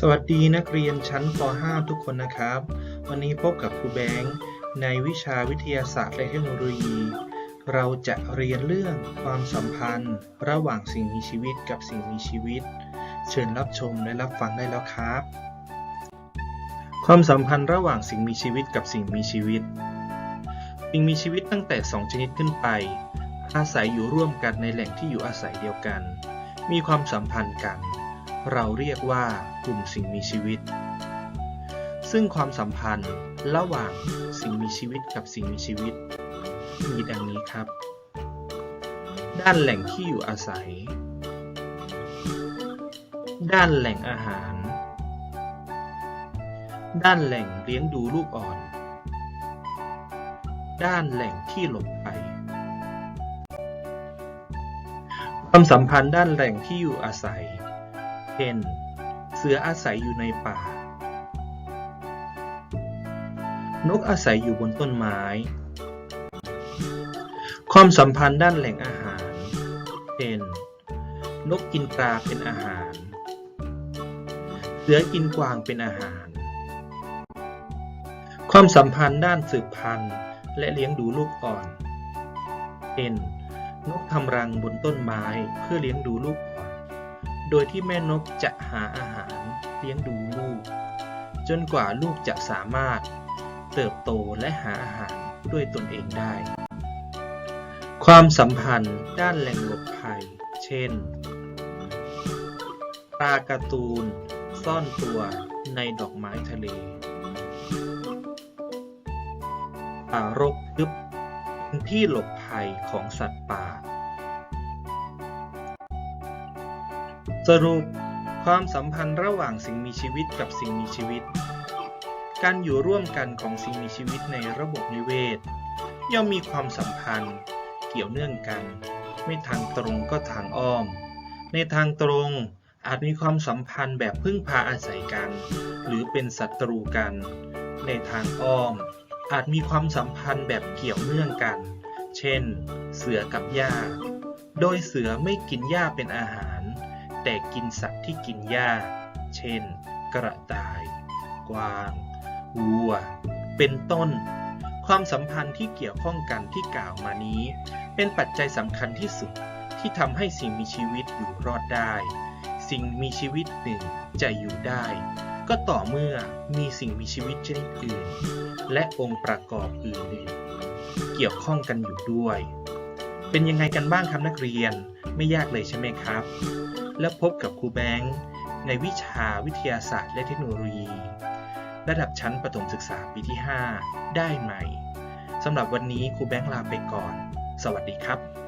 สวัสดีนักเรียนชั้นป .5 ทุกคนนะครับ วันนี้พบกับครูแบงค์ในวิชาวิทยาศาสตร์และเทคโนโลยี เราจะเรียนเรื่องความสัมพันธ์ ระหว่างสิ่งมีชีวิตกับสิ่งมีชีวิต เชิญรับชมและรับฟังได้แล้วครับ ความสัมพันธ์ระหว่างสิ่งมีชีวิตกับสิ่งมีชีวิต สิ่งมีชีวิตตั้งแต่ 2 ชนิดขึ้นไป อาศัยอยู่ร่วมกันในแหล่งที่อยู่อาศัยเดียวกัน มีความสัมพันธ์กัน เราเรียกว่ากลุ่มสิ่งมีชีวิต ซึ่งความสัมพันธ์ระหว่างสิ่งมีชีวิตกับสิ่งมีชีวิต มีดังนี้ครับ ด้านแหล่งที่อยู่อาศัย ด้านแหล่งอาหาร ด้านแหล่งเลี้ยงดูลูกอ่อน ด้านแหล่งที่หลบภัยความสัมพันธ์ด้านแหล่งที่อยู่อาศัย ช่น เสืออาศัยอยู่ในป่า นกอาศัยอยู่บนต้นไม้ ความสัมพันธ์ด้านแหล่งอาหาร เช่น นกกินปลาเป็นอาหาร เสือกินกวางเป็นอาหาร ความสัมพันธ์ด้านสืบพันธุ์และเลี้ยงดูลูกอ่อน เช่น นกทำรังบนต้นไม้เพื่อเลี้ยงดูลูกอ่อน โดยที่แม่นกจะหาอาหารเลี้ยงดูลูก จนกว่าลูกจะสามารถเติบโตและหาอาหารด้วยตนเองได้ ความสัมพันธ์ด้านแหล่งหลบภัย เช่น ปลาการ์ตูน ซ่อนตัวในดอกไม้ทะเลป่ารกทึบเป็นที่หลบภัยของสัตว์ป่า สรุป ความสัมพันธ์ระหว่างสิ่งมีชีวิตกับสิ่งมีชีวิต การอยู่ร่วมกันของสิ่งมีชีวิตในระบบนิเวศ ย่อมมีความสัมพันธ์ เกี่ยวเนื่องกัน ไม่ทางตรงก็ทางอ้อม ในทางตรงอาจมีความสัมพันธ์แบบพึ่งพาอาศัยกัน หรือเป็นศัตรูกัน ในทางอ้อม อาจมีความสัมพันธ์แบบเกี่ยวเนื่องกัน เช่น เสือกับหญ้า โดยเสือไม่กินหญ้าเป็นอาหาร แต่กินสัตว์ที่กินหญ้า เช่น กระต่าย กวางวัว เป็นต้น ความสัมพันธ์ที่เกี่ยวข้องกันที่กล่าวมานี้ เป็นปัจจัยสำคัญที่สุดที่ทำให้สิ่งมีชีวิตอยู่รอดได้ สิ่งมีชีวิตหนึ่งจะอยู่ได้ ก็ต่อเมื่อมีสิ่งมีชีวิตชนิดอื่น และองค์ประกอบอื่นๆเกี่ยวข้องกันอยู่ด้วย เป็นยังไงกันบ้างครับนักเรียนไม่ยากเลยใช่ไหมครับ และพบกับครูแบงค์ในวิชาวิทยาศาสตร์และเทคโนโลยี ระดับชั้นประถมศึกษาปีที่ 5 ได้ใหม่สำหรับวันนี้ครูแบงค์ลาไปก่อน สวัสดีครับ